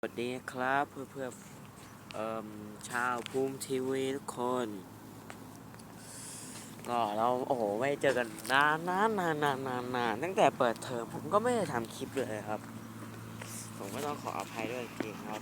สวัสดีครับเพื่อเพื่อเอ่มชาวภูมิทีวีทุกคน ก็เราโอ้โหไม่เจอกันนานนานนานนานนานนานตั้งแต่เปิดเทอมผมก็ไม่ได้ทำคลิปเลยครับ ผมก็ต้องขออภัยด้วยจริงครับ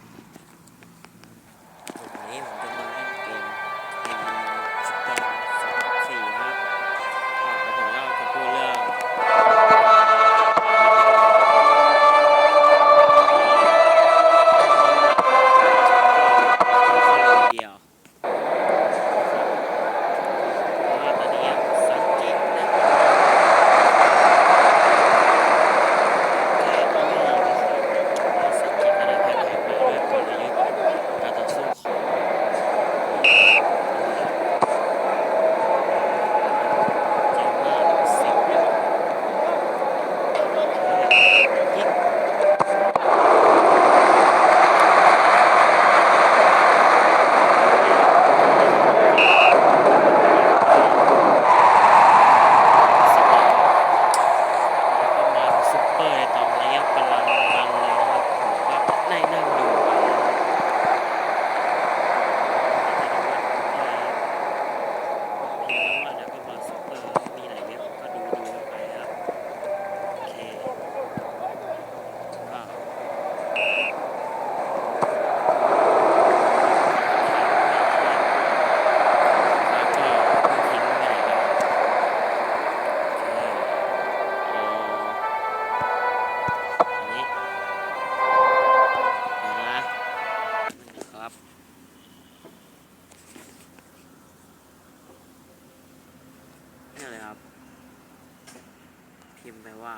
พิมพ์ไปว่า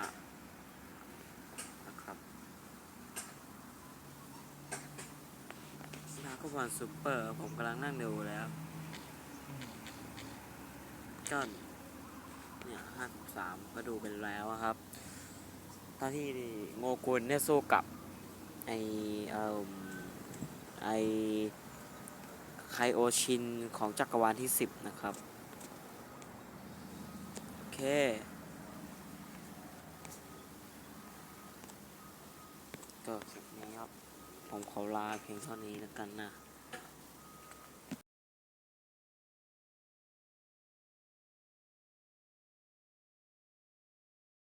นะครับนาก็บอลซูเปอร์ ผมกำลังนั่งดูแล้วจอนเนี่ยห้าสิบสามก็ดูเป็นแล้วครับ ตอนที่โงกุลเนี่ยสู้กับ ไอเอ่มไอไคโอชินของจักรวาลที่สิบนะครับ โอเค ก็คลิปนี้ครับ ผมขอลาเพียงเท่านี้แล้วกันนะ